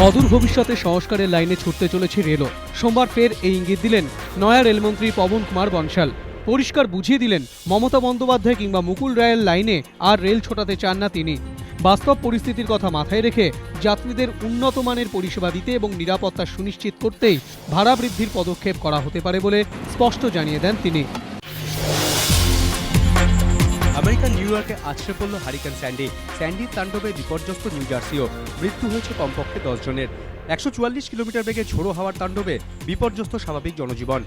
অদূর ভবিষ্যতে সংস্কারের লাইনে ছুটতে চলেছে রেলও। সোমবার ফের এই ইঙ্গিত দিলেন নয়া রেলমন্ত্রী পবন কুমার বনশাল। পরিষ্কার বুঝিয়ে দিলেন মমতা বন্দ্যোপাধ্যায় কিংবা মুকুল রায়ের লাইনে আর রেল ছোটাতে চান না তিনি। বাস্তব পরিস্থিতির কথা মাথায় রেখে যাত্রীদের উন্নত মানের পরিষেবা দিতে এবং নিরাপত্তা সুনিশ্চিত করতেই ভাড়া বৃদ্ধির পদক্ষেপ করা হতে পারে বলে স্পষ্ট জানিয়ে দেন তিনি। আমেরিকার নিউ ইয়র্কে আছড়ে পড়ল হারিকেন স্যান্ডি স্যান্ডির তাণ্ডবে বিপর্যস্ত নিউ জার্সিও মৃত্যু হয়েছে কমপক্ষে দশ জনের। একশো চুয়াল্লিশ কিলোমিটার বেগে ঝোড়ো হাওয়ার তাণ্ডবে বিপর্যস্ত স্বাভাবিক জনজীবন।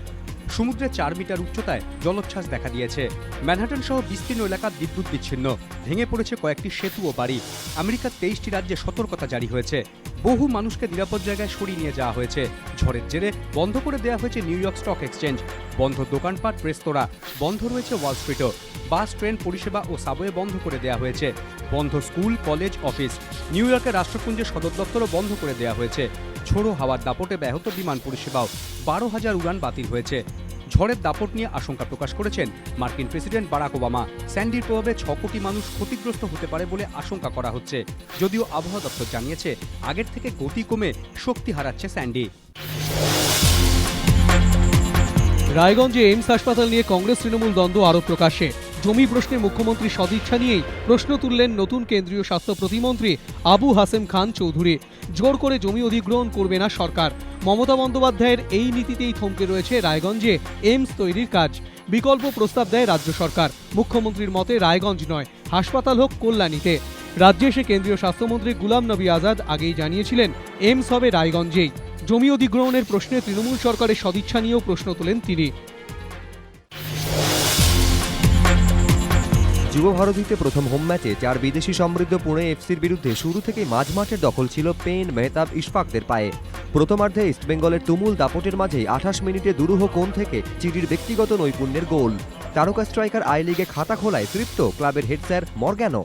সমুদ্রে চার মিটার উচ্চতায় জলোচ্ছ্বাস দেখা দিয়েছে। ম্যানহাটন সহ বিস্তীর্ণ এলাকা বিদ্যুৎ বিচ্ছিন্ন। ভেঙে পড়েছে কয়েকটি সেতু ও বাড়ি। আমেরিকার তেইশটি রাজ্যে সতর্কতা জারি হয়েছে। বহু মানুষকে নিরাপদ জায়গায় সরিয়ে নিয়ে যাওয়া হয়েছে। ঝড়ের জেরে বন্ধ করে দেওয়া হয়েছে নিউ ইয়র্ক স্টক এক্সচেঞ্জ। বন্ধ দোকানপাট, রেস্তোরাঁ বন্ধ রয়েছে ওয়াল স্ট্রিটও। বাস, ট্রেন, পরিষেবা ও সাবওয়ে বন্ধ করে দেওয়া হয়েছে। বন্ধ স্কুল, কলেজ, অফিস। নিউ ইয়র্কের রাষ্ট্রপুঞ্জের সদর দপ্তরও বন্ধ করে দেওয়া হয়েছে। ঝোড়ো হাওয়ার দাপটে ব্যাহত বিমান পরিষেবাও বারো হাজার উড়ান বাতিল হয়েছে। ঝড়ের দাপট নিয়ে আশঙ্কা প্রকাশ করেছেন মার্কিন প্রেসিডেন্ট বারাক ওবামা। স্যান্ডির প্রভাবে ছ কোটি মানুষ ক্ষতিগ্রস্ত হতে পারে বলে আশঙ্কা করা হচ্ছে। যদিও আবহাওয়া দপ্তর জানিয়েছে, আগের থেকে গতি কমে শক্তি হারাচ্ছে স্যান্ডি। রায়গঞ্জে এইমস হাসপাতাল নিয়ে কংগ্রেস তৃণমূল দ্বন্দ্ব আরও প্রকাশ্যে। জমি প্রশ্নে মুখ্যমন্ত্রী সদিচ্ছা নিয়েই প্রশ্ন তুললেন নতুন কেন্দ্রীয় স্বাস্থ্য প্রতিমন্ত্রী আবু হাসেম খান চৌধুরী। জোর করে জমি অধিগ্রহণ করবে না সরকার। মমতা বন্দ্যোপাধ্যায়ের এই নীতিতেই থমকে রয়েছে রায়গঞ্জে এইমস তৈরির কাজ। বিকল্প প্রস্তাব দেয় রাজ্য সরকার। মুখ্যমন্ত্রীর মতে রায়গঞ্জ নয়, হাসপাতাল হোক কল্যাণীতে। রাজ্যে এসে কেন্দ্রীয় স্বাস্থ্যমন্ত্রী গুলাম নবী আজাদ আগেই জানিয়েছিলেন, এইমস হবে রায়গঞ্জেই। জমি অধিগ্রহণের প্রশ্নে তৃণমূল সরকারের সদিচ্ছা নিয়েও প্রশ্ন তোলেন তিনি। যুব ভারতীতে প্রথম হোম ম্যাচে চার বিদেশি সমৃদ্ধ পুনে এফসির বিরুদ্ধে শুরু থেকেই মাঝ মাঠের দখল ছিল পেন মেহতাব ইশফাকদের পায়ে। প্রথমার্ধে ইস্টবেঙ্গলের তুমুল দাপটের মাঝেই আঠাশ মিনিটে দুরূহ কোণ থেকে চিরির ব্যক্তিগত নৈপুণ্যের গোল। তারকা স্ট্রাইকার আই লিগে খাতা খোলায় তৃপ্ত ক্লাবের হেড স্যার মর্গ্যানো